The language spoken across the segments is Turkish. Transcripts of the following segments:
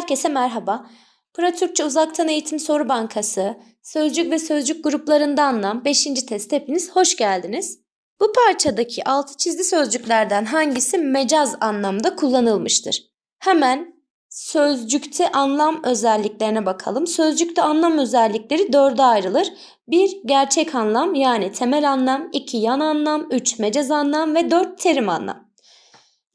Herkese merhaba. Pratürkçe Uzaktan Eğitim Soru Bankası, Sözcük ve Sözcük gruplarında anlam 5. test hepiniz hoş geldiniz. Bu parçadaki altı çizili sözcüklerden hangisi mecaz anlamda kullanılmıştır? Hemen sözcükte anlam özelliklerine bakalım. Sözcükte anlam özellikleri dörde ayrılır. 1. Gerçek anlam yani temel anlam, 2. Yan anlam, 3. Mecaz anlam ve 4. Terim anlam.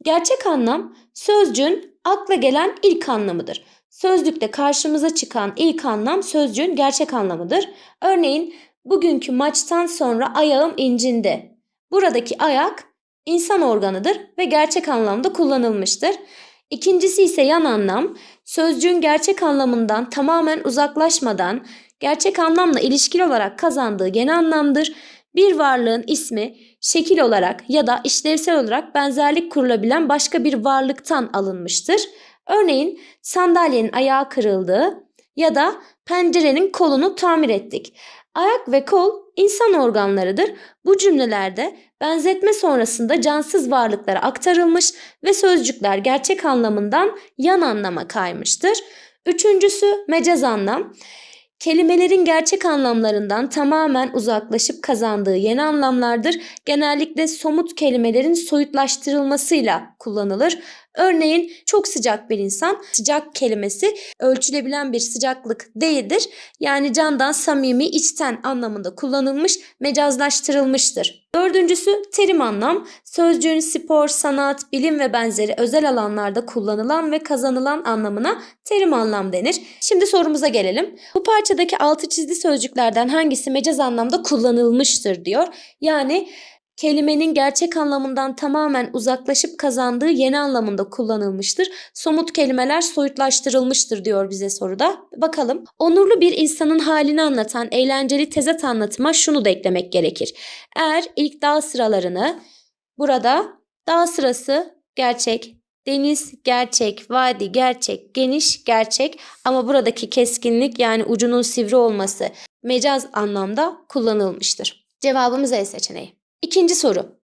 Gerçek anlam sözcüğün akla gelen ilk anlamıdır. Sözlükte karşımıza çıkan ilk anlam sözcüğün gerçek anlamıdır. Örneğin bugünkü maçtan sonra ayağım incindi. Buradaki ayak insan organıdır ve gerçek anlamda kullanılmıştır. İkincisi ise yan anlam, sözcüğün gerçek anlamından tamamen uzaklaşmadan gerçek anlamla ilişkili olarak kazandığı yeni anlamdır. Bir varlığın ismi şekil olarak ya da işlevsel olarak benzerlik kurulabilen başka bir varlıktan alınmıştır. Örneğin sandalyenin ayağı kırıldı ya da pencerenin kolunu tamir ettik. Ayak ve kol insan organlarıdır. Bu cümlelerde benzetme sonrasında cansız varlıklara aktarılmış ve sözcükler gerçek anlamından yan anlama kaymıştır. Üçüncüsü mecaz anlam. Kelimelerin gerçek anlamlarından tamamen uzaklaşıp kazandığı yeni anlamlardır. Genellikle somut kelimelerin soyutlaştırılmasıyla kullanılır. Örneğin çok sıcak bir insan, sıcak kelimesi ölçülebilen bir sıcaklık değildir. Yani candan, samimi, içten anlamında kullanılmış, mecazlaştırılmıştır. Dördüncüsü terim anlam. Sözcüğün spor, sanat, bilim ve benzeri özel alanlarda kullanılan ve kazanılan anlamına terim anlam denir. Şimdi sorumuza gelelim. Bu parçadaki altı çizili sözcüklerden hangisi mecaz anlamda kullanılmıştır diyor. Yani kelimenin gerçek anlamından tamamen uzaklaşıp kazandığı yeni anlamında kullanılmıştır. Somut kelimeler soyutlaştırılmıştır diyor bize soruda. Bakalım. Onurlu bir insanın halini anlatan eğlenceli tezat anlatıma şunu da eklemek gerekir. Eğer ilk dağ sıralarını burada dağ sırası gerçek, deniz gerçek, vadi gerçek, geniş gerçek ama buradaki keskinlik yani ucunun sivri olması mecaz anlamda kullanılmıştır. Cevabımız E seçeneği. İkinci soru.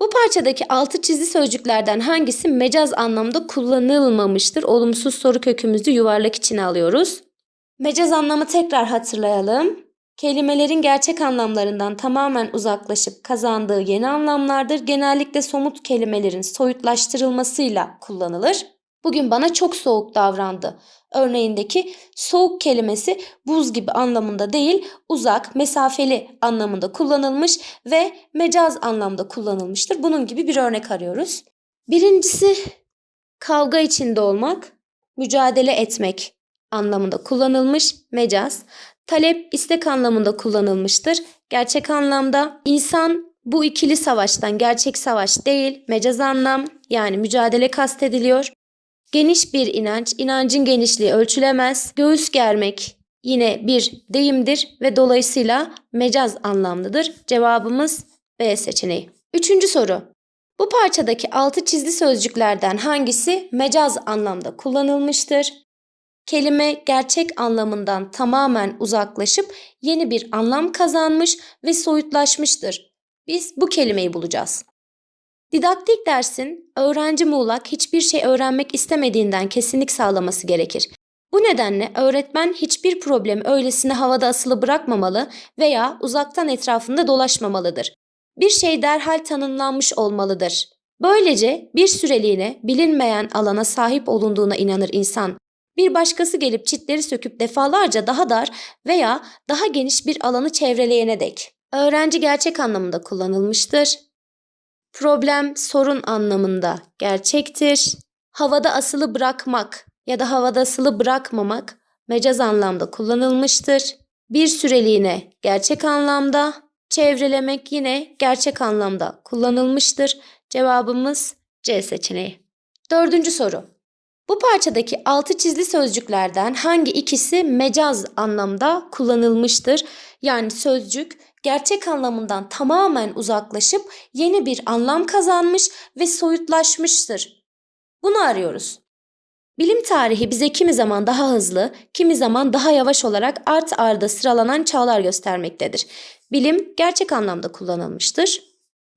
Bu parçadaki altı çizili sözcüklerden hangisi mecaz anlamda kullanılmamıştır? Olumsuz soru kökümüzü yuvarlak içine alıyoruz. Mecaz anlamı tekrar hatırlayalım. Kelimelerin gerçek anlamlarından tamamen uzaklaşıp kazandığı yeni anlamlardır. Genellikle somut kelimelerin soyutlaştırılmasıyla kullanılır. Bugün bana çok soğuk davrandı. Örneğindeki soğuk kelimesi buz gibi anlamında değil, uzak, mesafeli anlamında kullanılmış ve mecaz anlamda kullanılmıştır. Bunun gibi bir örnek arıyoruz. Birincisi kavga içinde olmak, mücadele etmek anlamında kullanılmış mecaz. Talep istek anlamında kullanılmıştır. Gerçek anlamda insan bu ikili savaştan gerçek savaş değil, mecaz anlam yani mücadele kastediliyor. Geniş bir inanç, inancın genişliği ölçülemez. Göğüs germek yine bir deyimdir ve dolayısıyla mecaz anlamlıdır. Cevabımız B seçeneği. Üçüncü soru. Bu parçadaki altı çizili sözcüklerden hangisi mecaz anlamda kullanılmıştır? Kelime gerçek anlamından tamamen uzaklaşıp yeni bir anlam kazanmış ve soyutlaşmıştır. Biz bu kelimeyi bulacağız. Didaktik dersin öğrenci muğlak hiçbir şey öğrenmek istemediğinden kesinlik sağlaması gerekir. Bu nedenle öğretmen hiçbir problemi öylesine havada asılı bırakmamalı veya uzaktan etrafında dolaşmamalıdır. Bir şey derhal tanımlanmış olmalıdır. Böylece bir süreliğine bilinmeyen alana sahip olunduğuna inanır insan. Bir başkası gelip çitleri söküp defalarca daha dar veya daha geniş bir alanı çevreleyene dek. Öğrenci gerçek anlamında kullanılmıştır. Problem sorun anlamında gerçektir. Havada asılı bırakmak ya da havada asılı bırakmamak mecaz anlamda kullanılmıştır. Bir süreliğine gerçek anlamda, çevrelemek yine gerçek anlamda kullanılmıştır. Cevabımız C seçeneği. Dördüncü soru. Bu parçadaki altı çizili sözcüklerden hangi ikisi mecaz anlamda kullanılmıştır? Yani sözcük gerçek anlamından tamamen uzaklaşıp yeni bir anlam kazanmış ve soyutlaşmıştır. Bunu arıyoruz. Bilim tarihi bize kimi zaman daha hızlı, kimi zaman daha yavaş olarak art arda sıralanan çağlar göstermektedir. Bilim gerçek anlamda kullanılmıştır.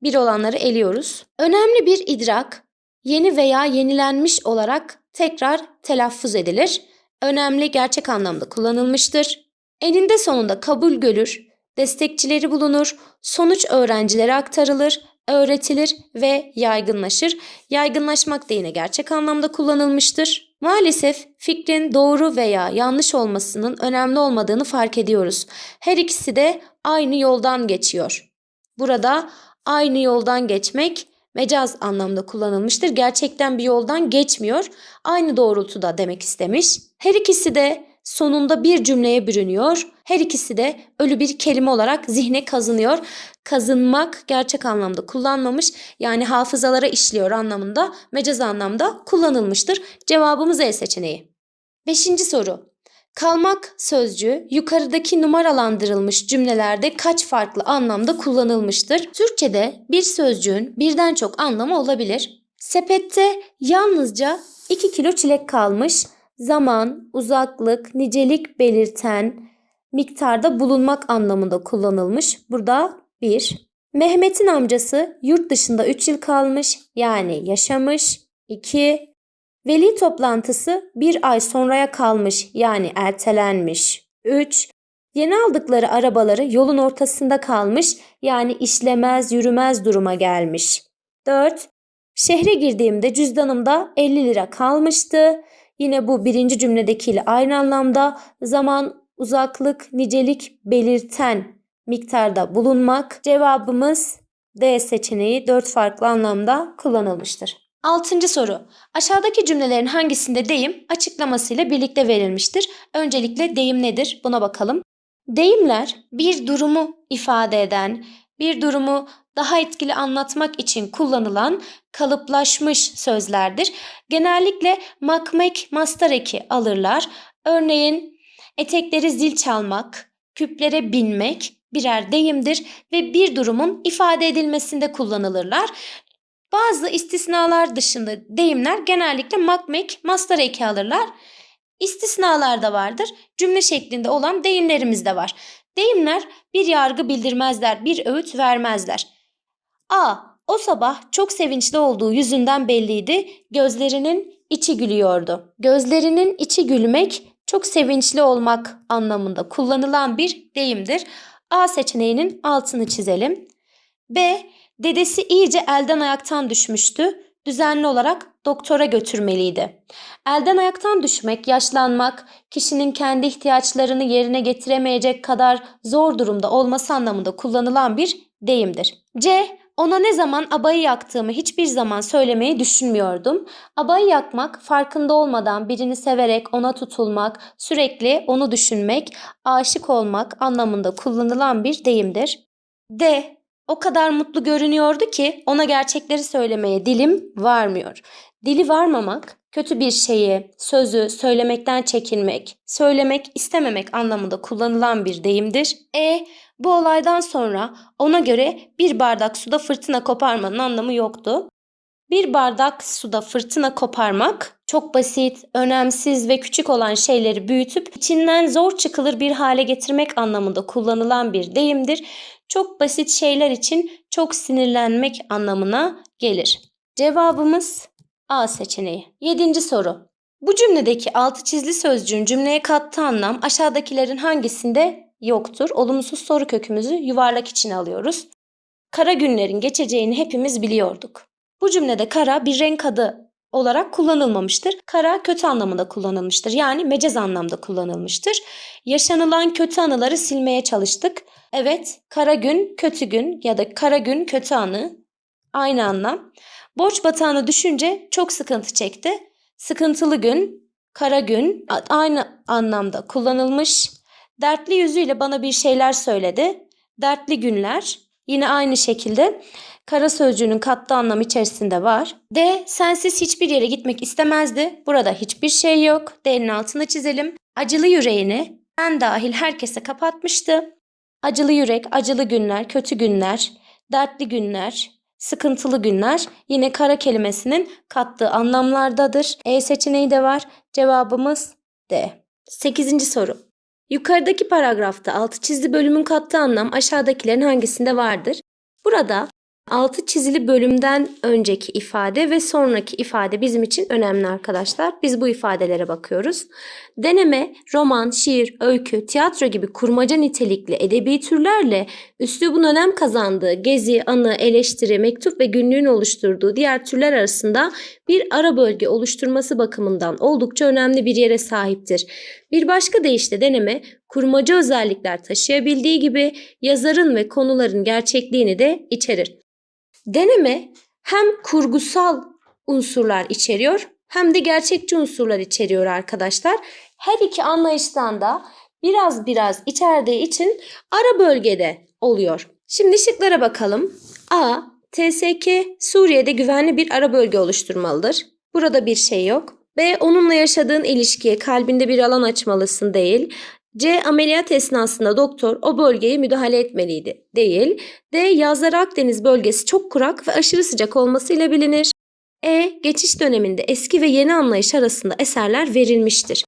Bir olanları eliyoruz. Önemli bir idrak, yeni veya yenilenmiş olarak tekrar telaffuz edilir. Önemli gerçek anlamda kullanılmıştır. Eninde sonunda kabul görür, destekçileri bulunur, sonuç öğrencilere aktarılır, öğretilir ve yaygınlaşır. Yaygınlaşmak da yine gerçek anlamda kullanılmıştır. Maalesef fikrin doğru veya yanlış olmasının önemli olmadığını fark ediyoruz. Her ikisi de aynı yoldan geçiyor. Burada aynı yoldan geçmek mecaz anlamda kullanılmıştır. Gerçekten bir yoldan geçmiyor. Aynı doğrultuda demek istemiş. Her ikisi de sonunda bir cümleye bürünüyor. Her ikisi de ölü bir kelime olarak zihne kazınıyor. Kazınmak gerçek anlamda kullanmamış yani hafızalara işliyor anlamında mecaz anlamda kullanılmıştır. Cevabımız E seçeneği. Beşinci soru. Kalmak sözcüğü yukarıdaki numaralandırılmış cümlelerde kaç farklı anlamda kullanılmıştır? Türkçe'de bir sözcüğün birden çok anlamı olabilir. Sepette yalnızca 2 kilo çilek kalmış. Zaman, uzaklık, nicelik belirten miktarda bulunmak anlamında kullanılmış. Burada 1. Mehmet'in amcası yurt dışında 3 yıl kalmış yani yaşamış. 2. Veli toplantısı bir ay sonraya kalmış yani ertelenmiş. 3. Yeni aldıkları arabaları yolun ortasında kalmış yani işlemez yürümez duruma gelmiş. 4. Şehre girdiğimde cüzdanımda 50 lira kalmıştı. Yine bu birinci cümledekiyle aynı anlamda zaman, uzaklık, nicelik belirten miktarda bulunmak. Cevabımız D seçeneği 4 farklı anlamda kullanılmıştır. Altıncı soru. Aşağıdaki cümlelerin hangisinde deyim açıklamasıyla birlikte verilmiştir? Öncelikle deyim nedir? Buna bakalım. Deyimler bir durumu ifade eden, bir durumu daha etkili anlatmak için kullanılan kalıplaşmış sözlerdir. Genellikle makmek mastar eki alırlar. Örneğin etekleri zil çalmak, küplere binmek birer deyimdir ve bir durumun ifade edilmesinde kullanılırlar. Bazı istisnalar dışında deyimler genellikle makmek, mastar eki alırlar. İstisnalar da vardır. Cümle şeklinde olan deyimlerimiz de var. Deyimler bir yargı bildirmezler, bir öğüt vermezler. A. O sabah çok sevinçli olduğu yüzünden belliydi. Gözlerinin içi gülüyordu. Gözlerinin içi gülmek çok sevinçli olmak anlamında kullanılan bir deyimdir. A seçeneğinin altını çizelim. B. Dedesi iyice elden ayaktan düşmüştü. Düzenli olarak doktora götürmeliydi. Elden ayaktan düşmek, yaşlanmak, kişinin kendi ihtiyaçlarını yerine getiremeyecek kadar zor durumda olması anlamında kullanılan bir deyimdir. C. Ona ne zaman abayı yaktığımı hiçbir zaman söylemeyi düşünmüyordum. Abayı yakmak, farkında olmadan birini severek ona tutulmak, sürekli onu düşünmek, aşık olmak anlamında kullanılan bir deyimdir. D. O kadar mutlu görünüyordu ki ona gerçekleri söylemeye dilim varmıyor. Dili varmamak, kötü bir şeyi, sözü söylemekten çekinmek, söylemek istememek anlamında kullanılan bir deyimdir. E. Bu olaydan sonra ona göre bir bardak suda fırtına koparmanın anlamı yoktu. Bir bardak suda fırtına koparmak çok basit, önemsiz ve küçük olan şeyleri büyütüp içinden zor çıkılır bir hale getirmek anlamında kullanılan bir deyimdir. Çok basit şeyler için çok sinirlenmek anlamına gelir. Cevabımız A seçeneği. Yedinci soru. Bu cümledeki altı çizili sözcüğün cümleye kattığı anlam aşağıdakilerin hangisinde yoktur? Olumsuz soru kökümüzü yuvarlak içine alıyoruz. Kara günlerin geçeceğini hepimiz biliyorduk. Bu cümlede kara bir renk adı olarak kullanılmamıştır. Kara kötü anlamında kullanılmıştır. Yani mecaz anlamda kullanılmıştır. Yaşanılan kötü anıları silmeye çalıştık. Evet, kara gün, kötü gün ya da kara gün, kötü anı aynı anlam. Borç batağına düşünce çok sıkıntı çekti. Sıkıntılı gün, kara gün aynı anlamda kullanılmış. Dertli yüzüyle bana bir şeyler söyledi. Dertli günler yine aynı şekilde kara sözcüğünün kattığı anlam içerisinde var. D. Sensiz hiçbir yere gitmek istemezdi. Burada hiçbir şey yok. D'nin altını çizelim. Acılı yüreğini ben dahil herkese kapatmıştı. Acılı yürek, acılı günler, kötü günler, dertli günler, sıkıntılı günler yine kara kelimesinin kattığı anlamlardadır. E seçeneği de var. Cevabımız D. 8. soru. Yukarıdaki paragrafta altı çizili bölümün kattığı anlam aşağıdakilerin hangisinde vardır? Burada Altı çizili bölümden önceki ifade ve sonraki ifade bizim için önemli arkadaşlar. Biz bu ifadelere bakıyoruz. Deneme, roman, şiir, öykü, tiyatro gibi kurmaca nitelikli edebi türlerle üslubun önem kazandığı gezi, anı, eleştiri, mektup ve günlüğün oluşturduğu diğer türler arasında bir ara bölge oluşturması bakımından oldukça önemli bir yere sahiptir. Bir başka deyişle deneme, kurmaca özellikler taşıyabildiği gibi yazarın ve konuların gerçekliğini de içerir. Deneme hem kurgusal unsurlar içeriyor hem de gerçekçi unsurlar içeriyor arkadaşlar. Her iki anlayıştan da biraz biraz içerdiği için ara bölgede oluyor. Şimdi şıklara bakalım. A. TSK Suriye'de güvenli bir ara bölge oluşturmalıdır. Burada bir şey yok. B. Onunla yaşadığın ilişkiye kalbinde bir alan açmalısın değil. C. Ameliyat esnasında doktor o bölgeye müdahale etmeliydi. Değil. D. Yazları Akdeniz bölgesi çok kurak ve aşırı sıcak olmasıyla bilinir. E. Geçiş döneminde eski ve yeni anlayış arasında eserler verilmiştir.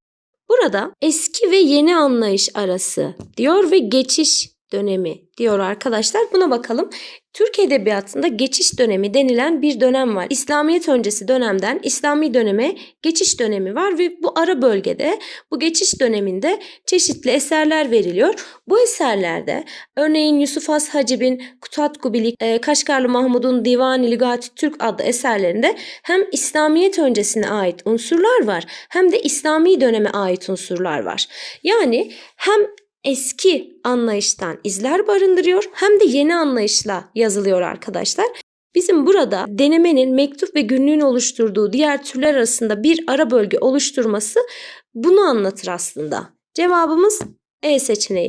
Burada eski ve yeni anlayış arası diyor ve geçiş dönemi diyor arkadaşlar. Buna bakalım. Türk Edebiyatı'nda geçiş dönemi denilen bir dönem var. İslamiyet öncesi dönemden İslami döneme geçiş dönemi var ve bu ara bölgede bu geçiş döneminde çeşitli eserler veriliyor. Bu eserlerde örneğin Yusuf Has Hacib'in Kutat Gubilik, e, Kaşgarlı Mahmud'un Divan-ı Lügati Türk adlı eserlerinde hem İslamiyet öncesine ait unsurlar var hem de İslami döneme ait unsurlar var. Yani hem eski anlayıştan izler barındırıyor hem de yeni anlayışla yazılıyor arkadaşlar. Bizim burada denemenin mektup ve günlüğün oluşturduğu diğer türler arasında bir ara bölge oluşturması bunu anlatır aslında. Cevabımız E seçeneği.